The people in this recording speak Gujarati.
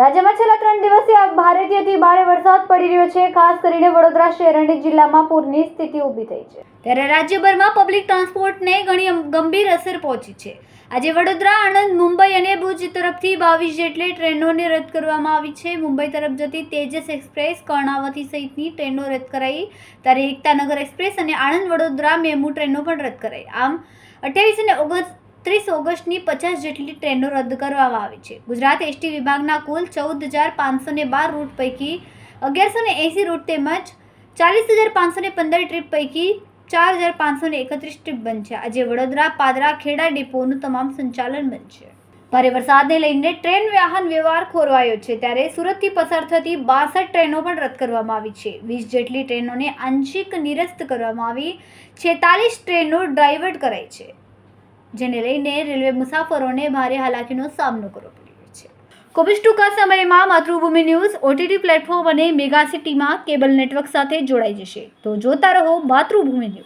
રાજ્યમાં છેલ્લા ત્રણ દિવસથી ભારેથી અતિ ભારે વરસાદ પડી રહ્યો છે. ખાસ કરીને વડોદરા શહેર અને જિલ્લામાં પૂરની સ્થિતિ ઊભી થઈ છે. ત્યારે રાજ્યભરમાં પબ્લિક ટ્રાન્સપોર્ટને ઘણી ગંભીર અસર પહોંચી છે. આજે વડોદરા, આણંદ, મુંબઈ અને ભુજ તરફથી બાવીસ જેટલી ટ્રેનોને રદ કરવામાં આવી છે. મુંબઈ તરફ જતી તેજસ એક્સપ્રેસ, કર્ણાવતી સહિતની ટ્રેનો રદ કરાઈ. ત્યારે એકતાનગર એક્સપ્રેસ અને આણંદ, વડોદરા મેમુ ટ્રેનો પણ રદ કરાઈ. આમ, અઠ્યાવીસ અને ઓગણત્રીસ ઓગસ્ટની પચાસ જેટલી ટ્રેનો રદ કરવામાં આવી છે. ગુજરાત એસટી વિભાગના કુલ ચૌદ હજાર પાંચસો ને બાર રૂટ પૈકી અગિયારસો ને એંસી રૂટ તેમજ ચાલીસ હજાર પાંચસો ને પંદર ટ્રીપ પૈકી ચાર હજાર પાંચસો ને એકત્રીસ ટ્રીપ બનશે. આજે વડોદરા, પાદરા, ખેડા ડેપોનું તમામ સંચાલન બનશે. ભારે વરસાદને લઈને ટ્રેન વાહન વ્યવહાર ખોરવાયો છે. ત્યારે સુરતથી પસાર થતી બાસઠ ટ્રેનો પણ રદ કરવામાં આવી છે. વીસ જેટલી ટ્રેનોને આંશિક નિરસ્ત કરવામાં આવી. છેતાલીસ ટ્રેનો ડાયવર્ટ કરાઈ છે. જેને લઈને રેલવે મુસાફરોને ભારે હાલાકીનો સામનો કરવો પડ્યો છે. જ ટૂંકા સમયમાં માતૃભૂમિ ન્યૂઝ, ઓટીટી પ્લેટફોર્મ અને મેગા સિટીમાં કેબલ નેટવર્ક સાથે જોડાઈ જશે. તો જોતા રહો માતૃભૂમિ ન્યૂઝ.